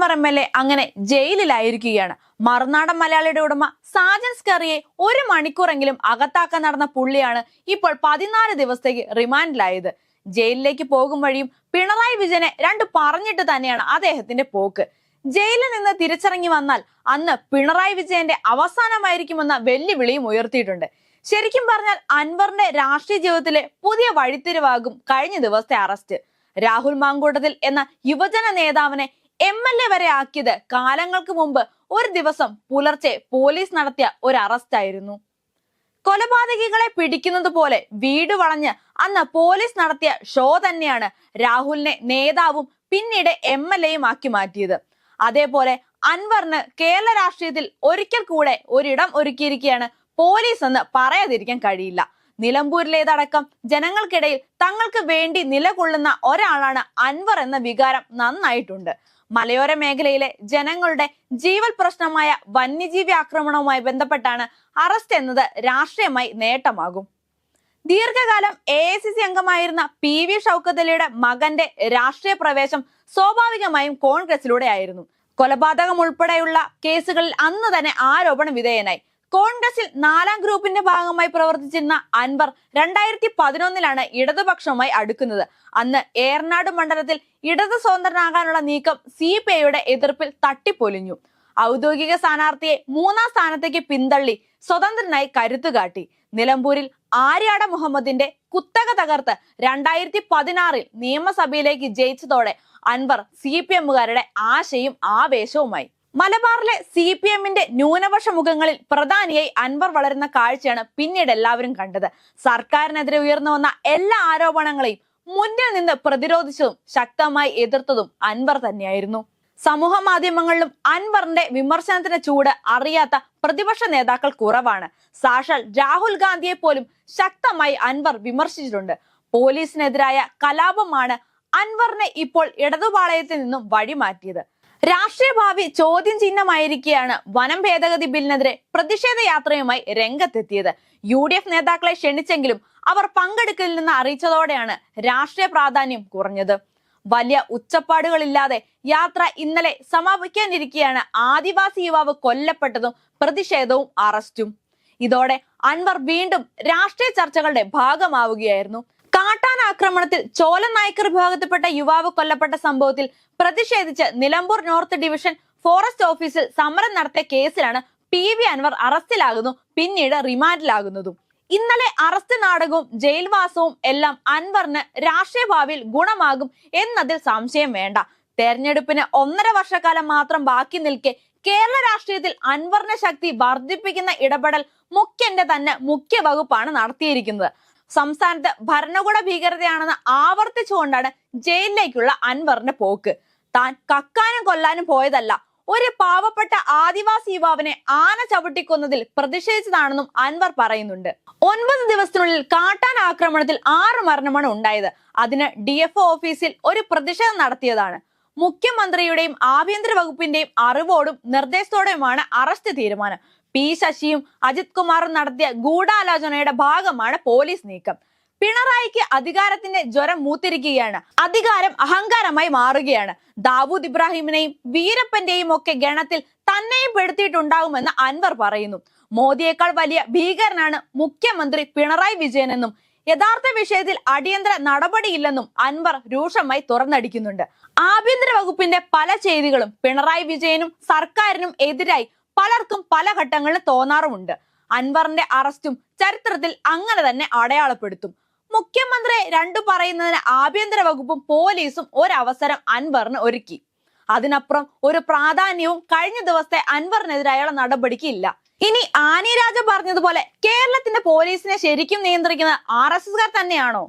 Anwar M L A അങ്ങനെ ജയിലിലായിരിക്കുകയാണ്. മറുനാടൻ മലയാളിയുടെ ഉടമ സാജൻ സ്കറിയെ ഒരു മണിക്കൂറെങ്കിലും അകത്താക്കാൻ നടന്ന പുള്ളിയാണ് ഇപ്പോൾ പതിനാല് ദിവസത്തേക്ക് റിമാൻഡിലായത്. ജയിലിലേക്ക് പോകും വഴിയും പിണറായി വിജയനെ രണ്ട് പറഞ്ഞിട്ട് തന്നെയാണ് അദ്ദേഹത്തിന്റെ പോക്ക്. ജയിലിൽ നിന്ന് തിരിച്ചിറങ്ങി വന്നാൽ അന്ന് പിണറായി വിജയന്റെ അവസാനമായിരിക്കുമെന്ന വെല്ലുവിളിയും ഉയർത്തിയിട്ടുണ്ട്. ശരിക്കും പറഞ്ഞാൽ അൻവറിന്റെ രാഷ്ട്രീയ ജീവിതത്തിലെ പുതിയ വഴിത്തിരിവാകും കഴിഞ്ഞ ദിവസത്തെ അറസ്റ്റ്. രാഹുൽ മാങ്കൂട്ടത്തിൽ എന്ന യുവജന നേതാവിനെ എം എൽ എ വരെ ആക്കിയത് കാലങ്ങൾക്ക് മുമ്പ് ഒരു ദിവസം പുലർച്ചെ പോലീസ് നടത്തിയ ഒരു അറസ്റ്റ് ആയിരുന്നു. കൊലപാതകികളെ പിടിക്കുന്നത് പോലെ വീട് വളഞ്ഞ് അന്ന് പോലീസ് നടത്തിയ ഷോ തന്നെയാണ് രാഹുലിനെ നേതാവും പിന്നീട് എം എൽ എയും ആക്കി മാറ്റിയത്. അതേപോലെ അൻവറിന് കേരള രാഷ്ട്രീയത്തിൽ ഒരിക്കൽ കൂടെ ഒരിടം ഒരുക്കിയിരിക്കുകയാണ് പോലീസ് എന്ന് പറയാതിരിക്കാൻ കഴിയില്ല. നിലമ്പൂരിലേതടക്കം ജനങ്ങൾക്കിടയിൽ തങ്ങൾക്ക് വേണ്ടി നിലകൊള്ളുന്ന ഒരാളാണ് അൻവർ എന്ന വികാരം നന്നായിട്ടുണ്ട്. മലയോര മേഖലയിലെ ജനങ്ങളുടെ ജീവൽ പ്രശ്നമായ വന്യജീവി ആക്രമണവുമായി ബന്ധപ്പെട്ടാണ് അറസ്റ്റ് എന്നത് രാഷ്ട്രീയമായി നേട്ടമാകും. ദീർഘകാലം എ ഐ സി സി അംഗമായിരുന്ന പി വി ഷൗക്കത്ത് അലിയുടെ മകന്റെ രാഷ്ട്രീയ പ്രവേശം സ്വാഭാവികമായും കോൺഗ്രസിലൂടെയായിരുന്നു കൊലപാതകം ഉൾപ്പെടെയുള്ള കേസുകളിൽ അന്ന് തന്നെ ആരോപണ വിധേയനായി. കോൺഗ്രസിൽ നാലാം ഗ്രൂപ്പിന്റെ ഭാഗമായി പ്രവർത്തിച്ചിരുന്ന അൻവർ രണ്ടായിരത്തി പതിനൊന്നിലാണ് ഇടതുപക്ഷവുമായി അടുക്കുന്നത്. അന്ന് ഏറനാട് മണ്ഡലത്തിൽ ഇടതു സ്വതന്ത്രനാകാനുള്ള നീക്കം സി പി ഐയുടെ എതിർപ്പിൽ തട്ടിപ്പൊലിഞ്ഞു ഔദ്യോഗിക സ്ഥാനാർത്ഥിയെ മൂന്നാം സ്ഥാനത്തേക്ക് പിന്തള്ളി സ്വതന്ത്രനായി കരുത്തുകാട്ടി. നിലമ്പൂരിൽ ആര്യാട മുഹമ്മദിന്റെ കുത്തക തകർത്ത് രണ്ടായിരത്തി പതിനാറിൽ നിയമസഭയിലേക്ക് ജയിച്ചതോടെ അൻവർ സി പി എമ്മുകാരുടെ ആശയും ആവേശവുമായി. മലബാറിലെ സി പി എമ്മിന്റെ ന്യൂനപക്ഷ മുഖങ്ങളിൽ പ്രധാനിയായി അൻവർ വളരുന്ന കാഴ്ചയാണ് പിന്നീട് എല്ലാവരും കണ്ടത്. സർക്കാരിനെതിരെ ഉയർന്നു വന്ന എല്ലാ ആരോപണങ്ങളെയും മുന്നിൽ നിന്ന് പ്രതിരോധിച്ചതും ശക്തമായി എതിർത്തതും അൻവർ തന്നെയായിരുന്നു. സമൂഹ മാധ്യമങ്ങളിലും അൻവറിന്റെ വിമർശനത്തിന്റെ ചൂട് അറിയാത്ത പ്രതിപക്ഷ നേതാക്കൾ കുറവാണ്. സാക്ഷാൽ രാഹുൽ ഗാന്ധിയെ പോലും ശക്തമായി അൻവർ വിമർശിച്ചിട്ടുണ്ട്. പോലീസിനെതിരായ കലാപമാണ് അൻവറിനെ ഇപ്പോൾ ഇടതുപാളയത്തിൽ നിന്നും വഴിമാറ്റിയത്. രാഷ്ട്രീയ ഭാവി ചോദ്യം ചിഹ്നമായിരിക്കെയാണ് വനം ഭേദഗതി ബില്ലിനെതിരെ പ്രതിഷേധ യാത്രയുമായി രംഗത്തെത്തിയത്. യു ഡി എഫ് നേതാക്കളെ ക്ഷണിച്ചെങ്കിലും അവർ പങ്കെടുക്കലിൽ നിന്ന് അറിയിച്ചതോടെയാണ് രാഷ്ട്രീയ പ്രാധാന്യം കുറഞ്ഞത്. വലിയ ഉച്ചപ്പാടുകളില്ലാതെ യാത്ര ഇന്നലെ സമാപിക്കാനിരിക്കെയാണ് ആദിവാസി യുവാവ് കൊല്ലപ്പെട്ടതും പ്രതിഷേധവും അറസ്റ്റും. ഇതോടെ അൻവർ വീണ്ടും രാഷ്ട്രീയ ചർച്ചകളുടെ ഭാഗമാവുകയായിരുന്നു. കാട്ടാൻ ആക്രമണത്തിൽ ചോല നായ്ക്കർ വിഭാഗത്തിൽപ്പെട്ട യുവാവ് കൊല്ലപ്പെട്ട സംഭവത്തിൽ പ്രതിഷേധിച്ച് നിലമ്പൂർ നോർത്ത് ഡിവിഷൻ ഫോറസ്റ്റ് ഓഫീസിൽ സമരം നടത്തിയ കേസിലാണ് പി വി അൻവർ അറസ്റ്റിലാകുന്നു പിന്നീട് റിമാൻഡിലാകുന്നതും. ഇന്നലെ അറസ്റ്റ് നാടകവും ജയിൽവാസവും എല്ലാം അൻവറിന് രാഷ്ട്രീയ ഭാവിയിൽ ഗുണമാകും എന്നതിൽ സംശയം വേണ്ട. തെരഞ്ഞെടുപ്പിന് ഒന്നര വർഷക്കാലം മാത്രം ബാക്കി നിൽക്കെ കേരള രാഷ്ട്രീയത്തിൽ അൻവറിന്റെ ശക്തി വർദ്ധിപ്പിക്കുന്ന ഇടപെടൽ മുഖ്യന്റെ തന്നെ മുഖ്യ വകുപ്പാണ് നടത്തിയിരിക്കുന്നത്. സംസ്ഥാനത്ത് ഭരണകൂട ഭീകരതയാണെന്ന് ആവർത്തിച്ചുകൊണ്ടാണ് ജയിലിലേക്കുള്ള അൻവറിന്റെ പോക്ക്. താൻ കക്കാനും കൊല്ലാനും പോയതല്ല ഒരു പാവപ്പെട്ട ആദിവാസി യുവാവിനെ ആന ചവിട്ടിക്കൊന്നതിൽ പ്രതിഷേധിച്ചതാണെന്നും അൻവർ പറയുന്നുണ്ട്. ഒൻപത് ദിവസത്തിനുള്ളിൽ കാട്ടാൻ ആക്രമണത്തിൽ ആറ് മരണമാണ് ഉണ്ടായത്. അതിന് ഡി ഓഫീസിൽ ഒരു പ്രതിഷേധം നടത്തിയതാണ്. മുഖ്യമന്ത്രിയുടെയും ആഭ്യന്തര വകുപ്പിന്റെയും അറിവോടും നിർദ്ദേശത്തോടെയുമാണ് അറസ്റ്റ് തീരുമാനം. പി ശശിയും അജിത് കുമാറും നടത്തിയ ഗൂഢാലോചനയുടെ ഭാഗമാണ് പോലീസ് നീക്കം. പിണറായിക്ക് അധികാരത്തിന്റെ ജ്വരം മൂത്തിരിക്കുകയാണ്. അധികാരം അഹങ്കാരമായി മാറുകയാണ്. ദാവൂദ് ഇബ്രാഹിമിനെയും വീരപ്പന്റെയും ഒക്കെ ഗണത്തിൽ തന്നെയും പെടുത്തിയിട്ടുണ്ടാകുമെന്ന് അൻവർ പറയുന്നു. മോദിയേക്കാൾ വലിയ ഭീകരനാണ് മുഖ്യമന്ത്രി പിണറായി വിജയനെന്നും യഥാർത്ഥ വിഷയത്തിൽ അടിയന്തര നടപടിയില്ലെന്നും അൻവർ രൂക്ഷമായി തുറന്നടിക്കുന്നുണ്ട്. ആഭ്യന്തര വകുപ്പിന്റെ പല ചെയ്തികളും പിണറായി വിജയനും സർക്കാരിനും എതിരായി പലർക്കും പല ഘട്ടങ്ങളിൽ തോന്നാറുമുണ്ട്. അൻവറിന്റെ അറസ്റ്റും ചരിത്രത്തിൽ അങ്ങനെ തന്നെ അടയാളപ്പെടുത്തും. മുഖ്യമന്ത്രിയെ രണ്ടു പറയുന്നതിന് ആഭ്യന്തര വകുപ്പും പോലീസും ഒരവസരം അൻവറിന് ഒരുക്കി. അതിനപ്പുറം ഒരു പ്രാധാന്യവും കഴിഞ്ഞ ദിവസത്തെ അൻവറിനെതിരായുള്ള നടപടിക്ക് ഇല്ല. ഇനി ആനി രാജ പറഞ്ഞതുപോലെ കേരളത്തിന്റെ പോലീസിനെ ശരിക്കും നിയന്ത്രിക്കുന്നത് ആർ തന്നെയാണോ?